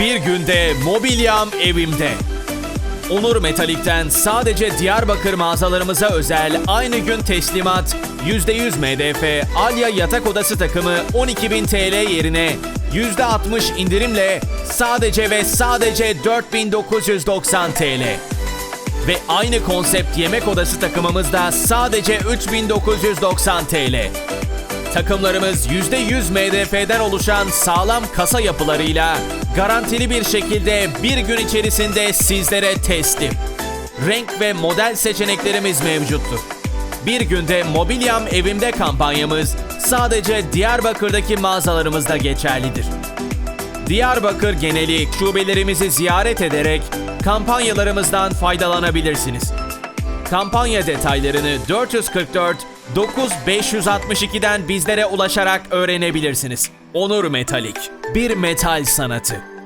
Bir günde mobilyam evimde. Onur Metalik'ten sadece Diyarbakır mağazalarımıza özel aynı gün teslimat %100 MDF Alya yatak odası takımı 12.000 TL yerine %60 indirimle sadece ve sadece 4.990 TL. Ve aynı konsept yemek odası takımımız da sadece 3990 TL. Takımlarımız %100 MDF'den oluşan sağlam kasa yapılarıyla garantili bir şekilde bir gün içerisinde sizlere teslim. Renk ve model seçeneklerimiz mevcuttur. Bir günde mobilyam evimde kampanyamız sadece Diyarbakır'daki mağazalarımızda geçerlidir. Diyarbakır geneli şubelerimizi ziyaret ederek kampanyalarımızdan faydalanabilirsiniz. Kampanya detaylarını 444 9562'den bizlere ulaşarak öğrenebilirsiniz. Onur Metalik, bir metal sanatı.